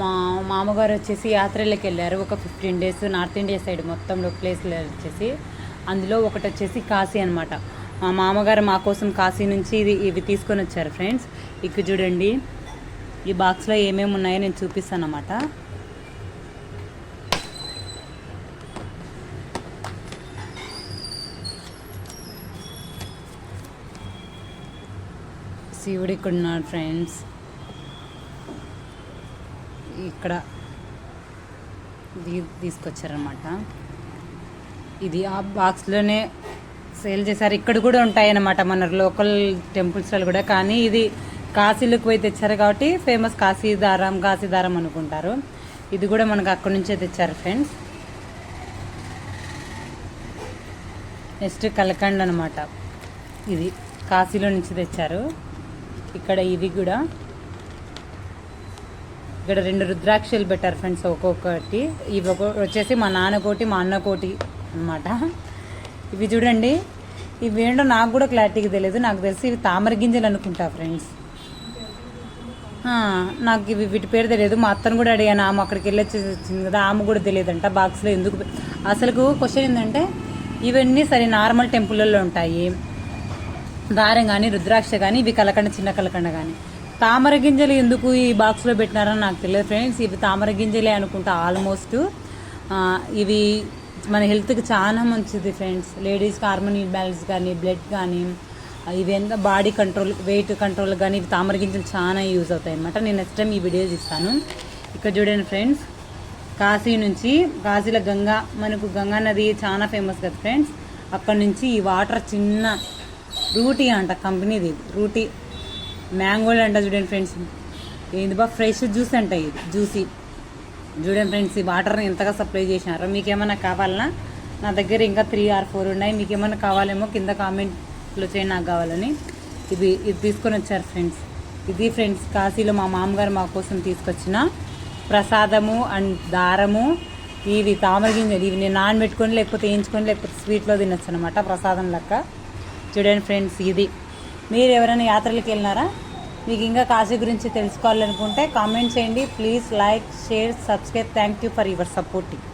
మా మామగారు వచ్చేసి యాత్రలకు వెళ్ళారు. ఒక fifteen days north India side మొత్తంలో ప్లేస్లు వచ్చేసి అందులో ఒకటి వచ్చేసి కాశీ అనమాట మా మామగారు మా కోసం కాశీ నుంచి ఇది ఇవి తీసుకొని వచ్చారు ఫ్రెండ్స్ ఇక్కడ చూడండి ఈ బాక్స్లో ఏమేమి ఉన్నాయో నేను చూపిస్తాను అన్నమాట శివుడు ఇక్కడ ఉన్నాడు ఫ్రెండ్స్ ఇక్కడ తీసుకొచ్చారనమాట ఇది ఆ బాక్స్లోనే సేల్ చేశారు. ఇక్కడ కూడా ఉంటాయన్నమాట మన లోకల్ టెంపుల్స్లో కూడా. కానీ ఇది కాశీలోకి పోయి తెచ్చారు కాబట్టి ఫేమస్ కాశీదారం కాశీదారం అనుకుంటారు. ఇది కూడా మనకు అక్కడి నుంచే తెచ్చారు ఫ్రెండ్స్ నెక్స్ట్ కలకండ్ అనమాట ఇది కాశీలో నుంచి తెచ్చారు. ఇక్కడ ఇది కూడా ఇక్కడ రెండు రుద్రాక్షలు పెట్టారు ఫ్రెండ్స్ ఒక్కొక్కటి. ఇవి ఒక వచ్చేసి మా నాన్న కోటి మా అన్న కోటి అనమాట ఇవి చూడండి. ఇవి ఏంటో నాకు కూడా క్లారిటీగా తెలియదు. నాకు తెలిసి ఇవి తామర గింజలు అనుకుంటా ఫ్రెండ్స్. నాకు ఇవి వీటి పేరు తెలియదు. మా అత్తను కూడా అడిగాను ఆమె అక్కడికి వెళ్ళి వచ్చేసి వచ్చింది కదా ఆమె కూడా తెలియదంట బాక్స్లో ఎందుకు అసలు క్వశ్చన్ ఏంటంటే ఇవన్నీ సరే నార్మల్ టెంపుల్లో ఉంటాయి. దారం కానీ రుద్రాక్ష కానీ ఇవి కలకండ చిన్న కలకండ కానీ తామర గింజలు ఎందుకు ఈ బాక్స్లో పెట్టినారని నాకు తెలియదు ఫ్రెండ్స్ ఇవి తామర గింజలే అనుకుంటా ఆల్మోస్ట్ ఇవి మన హెల్త్కి చాలా మంచిది ఫ్రెండ్స్ లేడీస్కి హార్మోన్ ఇంబ్యాలెన్స్ కానీ బ్లడ్ కానీ ఇవి ఎంత బాడీ కంట్రోల్ వెయిట్ కంట్రోల్ కానీ ఇవి తామర గింజలు చాలా యూజ్ అవుతాయి అనమాట నేను నెక్స్ట్ టైం ఈ వీడియో ఇస్తాను ఇక్కడ చూడండి ఫ్రెండ్స్ కాశీ నుంచి కాశీలో గంగా మనకు గంగా నది చాలా ఫేమస్ కదా ఫ్రెండ్స్ అక్కడ నుంచి ఈ వాటర్ చిన్న రూటీ అంట కంపెనీది రూటీ మ్యాంగోలు అంట చూడండి ఫ్రెండ్స్ ఏంది బా ఫ్రెష్ జ్యూస్ అంట ఇది జ్యూసీ చూడండి ఫ్రెండ్స్ ఈ వాటర్ని ఎంతగా సప్లై చేసినారో. మీకు ఏమైనా కావాలన్నా నా దగ్గర ఇంకా త్రీ ఆర్ ఫోర్ ఉన్నాయి. మీకు ఏమైనా కావాలేమో కింద కామెంట్లో చేయండి నాకు కావాలని. ఇది ఇది తీసుకొని వచ్చారు ఫ్రెండ్స్ ఇది ఫ్రెండ్స్ కాశీలో మా మామగారు మా కోసం తీసుకొచ్చిన ప్రసాదము అండ్ దారము. ఇవి తామర గింజలు. ఇవి నేను నానబెట్టుకొని లేకపోతే వేయించుకొని లేకపోతే స్వీట్లో తినొచ్చు అనమాట ప్రసాదం లెక్క. చూడండి ఫ్రెండ్స్ ఇది. మీరు ఎవరైనా యాత్రలకు వెళ్ళినారా? మీకు ఇంకా కాశీ గురించి తెలుసుకోవాలనుకుంటే కామెంట్ చేయండి. Please like share subscribe. Thank you for your supporting.